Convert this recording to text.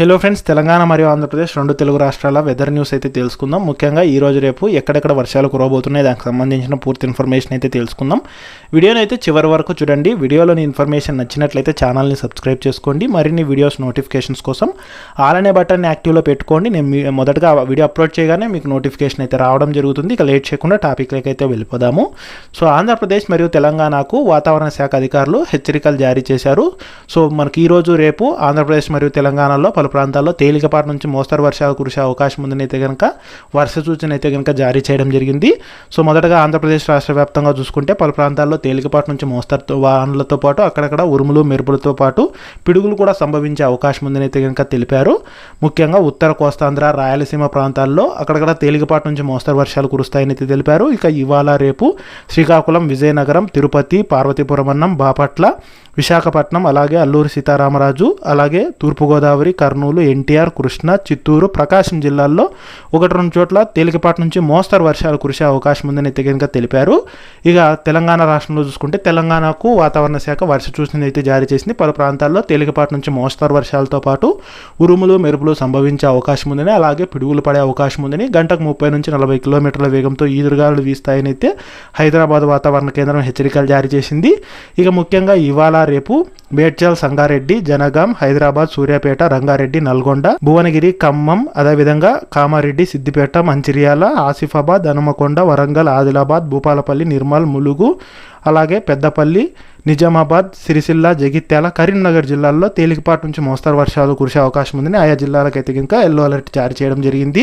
Hello friends Telangana మరియు ఆంధ్రప్రదేశ్ రెండు తెలుగు రాష్ట్రాల వెదర్ న్యూస్ అయితే తెలుసుకుందాం. ముఖ్యంగా ఈ రోజు రేపు ఎక్కడెక్కడ వర్షాలు కురవబోతున్నాయి దానికి సంబంధించిన పూర్తి ఇన్ఫర్మేషన్ అయితే తెలుసుకుందాం. వీడియోని అయితే చివరి వరకు చూడండి. వీడియోలోని ఇన్ఫర్మేషన్ నచ్చినట్లయితే ఛానల్ని సబ్స్క్రైబ్ చేసుకోండి. మరిన్ని వీడియోస్ నోటిఫికేషన్స్ కోసం ఆల్ అనే బటన్ని యాక్టివ్లో పెట్టుకోండి. నేను మీ- మొదటగా వీడియో అప్లోడ్ చేయగానే మీకు నోటిఫికేషన్ అయితే రావడం జరుగుతుంది. ఇక లేట్ చేయకుండా టాపిక్లకి అయితే వెళ్ళిపోదాము. సో ఆంధ్రప్రదేశ్ మరియు తెలంగాణకు వాతావరణ శాఖ అధికారులు హెచ్చరికలు జారీ చేశారు. సో మనకి ఈరోజు రేపు ఆంధ్రప్రదేశ్ మరియు తెలంగాణలో పలు ప్రాంతాల్లో తేలికపాటి నుంచి మోస్తరు వర్షాలు కురిసే అవకాశం ఉందని అయితే కనుక వర్ష సూచన అయితే కనుక జారీ చేయడం జరిగింది. సో మొదటగా ఆంధ్రప్రదేశ్ రాష్ట్ర వ్యాప్తంగా చూసుకుంటే పలు ప్రాంతాల్లో తేలికపాటి నుంచి మోస్తరు వాహనాలతో పాటు అక్కడక్కడ ఉరుములు మెరుపులతో పాటు పిడుగులు కూడా సంభవించే అవకాశం ఉందని అయితే కనుక తెలిపారు. ముఖ్యంగా ఉత్తర కోస్తాంధ్ర రాయలసీమ ప్రాంతాల్లో అక్కడక్కడ తేలికపాటి నుంచి మోస్తరు వర్షాలు కురుస్తాయని అయితే తెలిపారు. ఇక ఇవాళ రేపు శ్రీకాకుళం విజయనగరం తిరుపతి పార్వతీపురం అన్నం బాపట్ల విశాఖపట్నం అలాగే అల్లూరి సీతారామరాజు అలాగే తూర్పుగోదావరి కర్నూలు ఎన్టీఆర్ కృష్ణా చిత్తూరు ప్రకాశం జిల్లాల్లో ఒకటి రెండు చోట్ల తేలికపాటి నుంచి మోస్తరు వర్షాలు కురిసే అవకాశం ఉందని అయితే కనుక తెలిపారు. ఇక తెలంగాణ రాష్ట్రంలో చూసుకుంటే తెలంగాణకు వాతావరణ శాఖ వర్ష సూచన అయితే జారీ చేసింది. పలు ప్రాంతాల్లో తేలికపాటి నుంచి మోస్తరు వర్షాలతో పాటు ఉరుములు మెరుపులు సంభవించే అవకాశం ఉందని అలాగే పిడుగులు పడే అవకాశం ఉందని గంటకు ముప్పై నుంచి నలభై కిలోమీటర్ల వేగంతో ఈదురుగాలు వీస్తాయని అయితే హైదరాబాద్ వాతావరణ కేంద్రం హెచ్చరికలు జారీ చేసింది. ఇక ముఖ్యంగా ఇవాళ రేపు మేడ్చల్ సంగారెడ్డి జనగాం హైదరాబాద్ సూర్యాపేట రంగారెడ్డి నల్గొండ భువనగిరి ఖమ్మం అదేవిధంగా కామారెడ్డి సిద్దిపేట మంచిర్యాల ఆసిఫాబాద్ హనుమకొండ వరంగల్ ఆదిలాబాద్ భూపాలపల్లి నిర్మల్ ములుగు అలాగే పెద్దపల్లి నిజామాబాద్ సిరిసిల్ల జగిత్యాల కరీంనగర్ జిల్లాల్లో తేలికపాటి నుంచి మోస్తరు వర్షాలు కురిసే అవకాశం ఉందని ఆయా జిల్లాలకైతే ఇంకా ఎల్లో అలర్ట్ జారీ చేయడం జరిగింది.